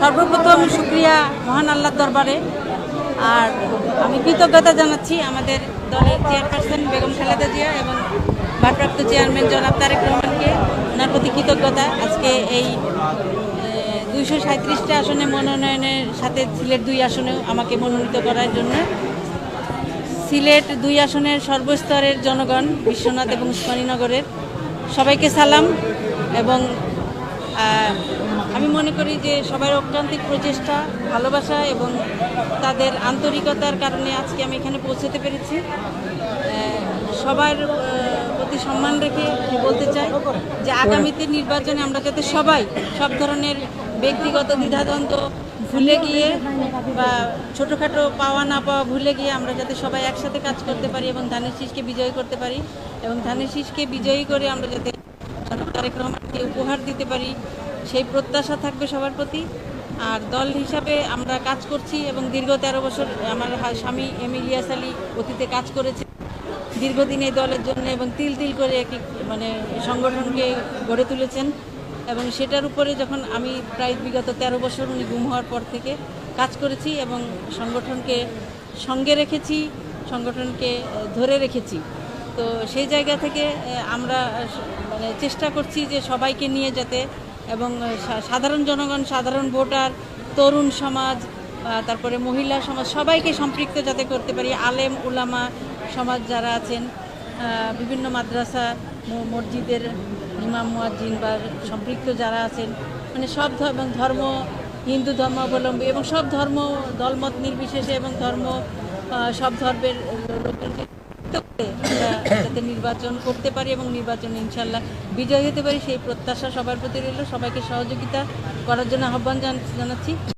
সর্বপ্রথম শুক্রিয়া মহান আল্লাহর দরবারে। আর আমি কৃতজ্ঞতা জানাচ্ছি আমাদের দলের চেয়ারপারসন বেগম খালেদা জিয়া এবং ভারপ্রাপ্ত চেয়ারম্যান জনাব তারেক রহমানকে ওনার প্রতি কৃতজ্ঞতা। আজকে এই দুইশো সাঁত্রিশটা আসনে মনোনয়নের সাথে সিলেট দুই আসনেও আমাকে মনোনীত করার জন্য। সিলেট দুই আসনের সর্বস্তরের জনগণ, বিশ্বনাথ এবং উসমানীনগরের, সবাইকে সালাম এবং আমি মনে করি যে সবার অক্রান্তিক প্রচেষ্টা, ভালোবাসা এবং তাদের আন্তরিকতার কারণে আজকে আমি এখানে পৌঁছতে পেরেছি। সবার প্রতি সম্মান রেখে বলতে চাই যে আগামীতে নির্বাচনে আমরা যাতে সবাই সব ধরনের ব্যক্তিগত দ্বিধাদ্বন্দ্ব ভুলে গিয়ে বা ছোটোখাটো পাওয়া না পাওয়া ভুলে গিয়ে আমরা যাতে সবাই একসাথে কাজ করতে পারি এবং ধানের শীষকে বিজয়ী করতে পারি এবং ধানের শীষকে বিজয়ী করে আমরা যাতে তারেক রহমানকে উপহার দিতে পারি। সেই প্রত্যাশা থাকবে সবার প্রতি। আর দল হিসাবে আমরা কাজ করছি এবং দীর্ঘ তেরো বছর আমার স্বামী এম ইলিয়াস আলী অতীতে কাজ করেছে। দীর্ঘদিন এই দলের জন্য এবং তিল তিল করে একটি মানে সংগঠনকে গড়ে তুলেছেন। এবং সেটার উপরে যখন আমি প্রায় বিগত তেরো বছর উনি গুম হওয়ার পর থেকে কাজ করেছি এবং সংগঠনকে সঙ্গে রেখেছি, সংগঠনকে ধরে রেখেছি। তো সেই জায়গা থেকে আমরা মানে চেষ্টা করছি যে সবাইকে নিয়ে যাতে এবং সাধারণ জনগণ, সাধারণ ভোটার, তরুণ সমাজ তারপরে মহিলা সমাজ, সবাইকে সম্পৃক্ত যাতে করতে পারি। আলেম, উলামা সমাজ যারা আছেন বিভিন্ন মাদ্রাসা মসজিদের ইমাম, মুয়াজ্জিন বা সম্পৃক্ত যারা আছেন মানে সব এবং ধর্ম, হিন্দু ধর্মাবলম্বী এবং সব ধর্ম, দলমত নির্বিশেষে এবং ধর্ম সব ধর্মের লোকজনকে যুক্ত করে যাতে নির্বাচন করতে পারি এবং নির্বাচনে ইনশাল্লাহ বিজয় হতে পারি, সেই প্রত্যাশা সবার প্রতি রইল। সবাইকে সহযোগিতা করার জন্য আহ্বান জান- জানাচ্ছি।